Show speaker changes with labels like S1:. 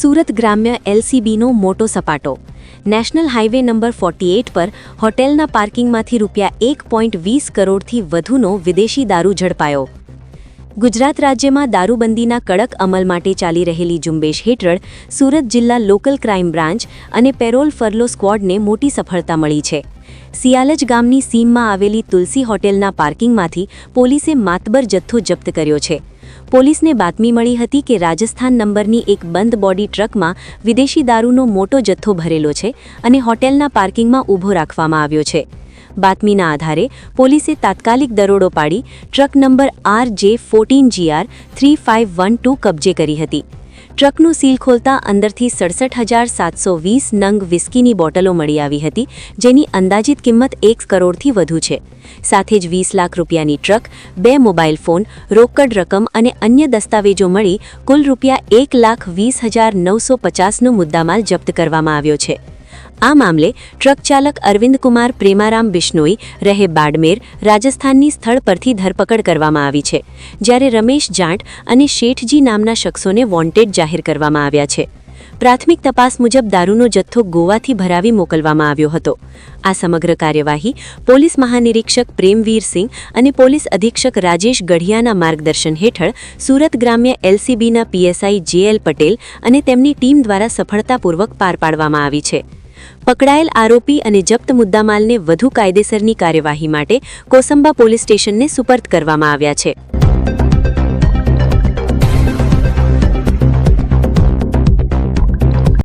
S1: સુરત ગ્રામ્ય એલસીબીનો મોટો સપાટો. નેશનલ હાઇવે નંબર ફોર્ટી પર હોટેલના પાર્કિંગમાંથી રૂપિયા એક પોઈન્ટ વીસ કરોડથી વધુનો વિદેશી દારૂ ઝડપાયો. ગુજરાત રાજ્યમાં દારૂબંધીના કડક અમલ માટે ચાલી રહેલી ઝુંબેશ હેઠળ સુરત જિલ્લા લોકલ ક્રાઇમ બ્રાન્ચ અને પેરોલ ફરલો સ્ક્વોડને મોટી સફળતા મળી છે. સિયાલજ ગામની સીમમાં આવેલી તુલસી હોટેલના પાર્કિંગમાંથી પોલીસે માતબર જથ્થો જપ્ત કર્યો છે. પોલીસને બાતમી મળી હતી કે રાજસ્થાન નંબરની એક બંધ બોડી ટ્રકમાં વિદેશી દારૂનો મોટો જથ્થો ભરેલો છે અને હોટેલના પાર્કિંગમાં ઊભો રાખવામાં આવ્યો છે. બાતમીના આધારે પોલીસે તાત્કાલિક દરોડો પાડી truck number R J fourteen GR three five one two કબજે કરી હતી. ટ્રકનું સીલ ખોલતા અંદરથી સડસઠ હજાર સાતસો વીસ નંગ વિસ્કીની બોટલો મળી આવી હતી, જેની અંદાજિત કિંમત એક કરોડથી વધુ છે. સાથે જ વીસ લાખ રૂપિયાની ટ્રક, બે મોબાઈલ ફોન, રોકડ રકમ અને અન્ય દસ્તાવેજો મળી કુલ રૂપિયા એક લાખ વીસ હજાર નવસો પચાસનો મુદ્દામાલ જપ્ત કરવામાં આવ્યો છે. આ મામલે ટ્રક ચાલક અરવિંદ કુમાર, પ્રેમારામ બિશ્નોઈ, રહે બાડમેર રાજસ્થાનની સ્થળ પરથી ધરપકડ કરવામાં આવી છે, જ્યારે રમેશ જાટ અને શેઠજી નામના શખ્સોને વોન્ટેડ જાહેર કરવામાં આવ્યા છે. પ્રાથમિક તપાસ મુજબ દારૂનો જથ્થો ગોવાથી ભરાવી મોકલવામાં આવ્યો હતો. આ સમગ્ર કાર્યવાહી પોલીસ મહાનિરીક્ષક પ્રેમવીરસિંહ અને પોલીસ અધિક્ષક રાજેશ ગઢિયાના માર્ગદર્શન હેઠળ સુરત ગ્રામ્ય એલસીબીના પીએસઆઈ જેએલ પટેલ અને તેમની ટીમ દ્વારા સફળતાપૂર્વક પાર પાડવામાં આવી છે. પકડાયેલ આરોપી અને જપ્ત મુદ્દામાલને વધુ કાયદેસરની કાર્યવાહી માટે કોસંબા પોલીસ સ્ટેશનને સુપર્દ કરવામાં આવ્યા છે.